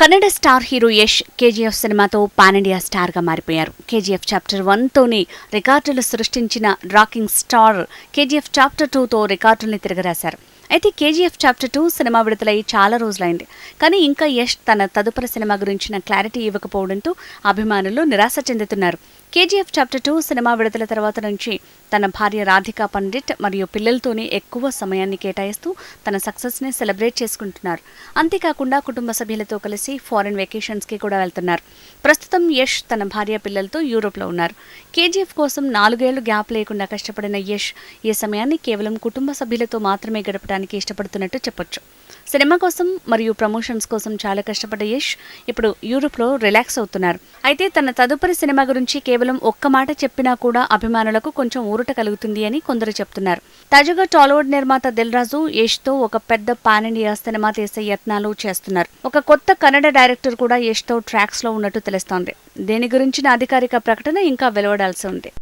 Kannada star hero Yash KGF సినిమాతో pan India స్టార్గా మారిపోయారు. కేజీఎఫ్ చాప్టర్ వన్ తోనే రికార్డులు సృష్టించిన రాకింగ్ స్టార్ కేజీఎఫ్ చాప్టర్ టూతో రికార్డుల్ని తిరగరాశారు. అయితే కేజీఎఫ్ చాప్టర్ టూ సినిమా విడుదలై చాలా రోజులైంది. కానీ ఇంకా యష్ తన తదుపరి సినిమా గురించిన క్లారిటీ ఇవ్వకపోవడంతో అభిమానులు నిరాశ చెందుతున్నారు. కేజీఎఫ్ చాప్టర్ టూ సినిమా విడుదల తర్వాత నుంచి తన భార్య రాధికా పండిట్ మరియు పిల్లలతోనే ఎక్కువ సమయాన్ని కేటాయిస్తూ తన సక్సెస్ని సెలబ్రేట్ చేసుకుంటున్నారు. అంతేకాకుండా కుటుంబ సభ్యులతో కలిసి ఫారెన్ వెకేషన్స్కి కూడా వెళ్తున్నారు. ప్రస్తుతం యష్ తన భార్య పిల్లలతో యూరోప్లో ఉన్నారు. కేజీఎఫ్ కోసం నాలుగేళ్ళు గ్యాప్ లేకుండా కష్టపడిన యష్ ఈ సమయాన్ని కేవలం కుటుంబ సభ్యులతో మాత్రమే గడపడానికి ఇష్టపడుతున్నట్టు చెప్పొచ్చు. సినిమా కోసం మరియు ప్రమోషన్స్ కోసం చాలా కష్టపడ్డ యష్ ఇప్పుడు యూరోప్లో రిలాక్స్ అవుతున్నారు. అయితే తన తదుపరి సినిమా గురించి కేవలం ఒక్క మాట చెప్పినా కూడా అభిమానులకు కొంచెం ఊరట కలుగుతుంది అని కొందరు చెప్తున్నారు. తాజాగా టాలీవుడ్ నిర్మాత దిల్ రాజు యష్తో ఒక పెద్ద పాన్ ఇండియా సినిమా తీసే యత్నాలు చేస్తున్నారు. ఒక కొత్త కన్నడ డైరెక్టర్ కూడా యష్తో ట్రాక్స్లో ఉన్నట్టు తెలుస్తోంది. దీని గురించిన అధికారిక ప్రకటన ఇంకా వెలువడాల్సి ఉంది.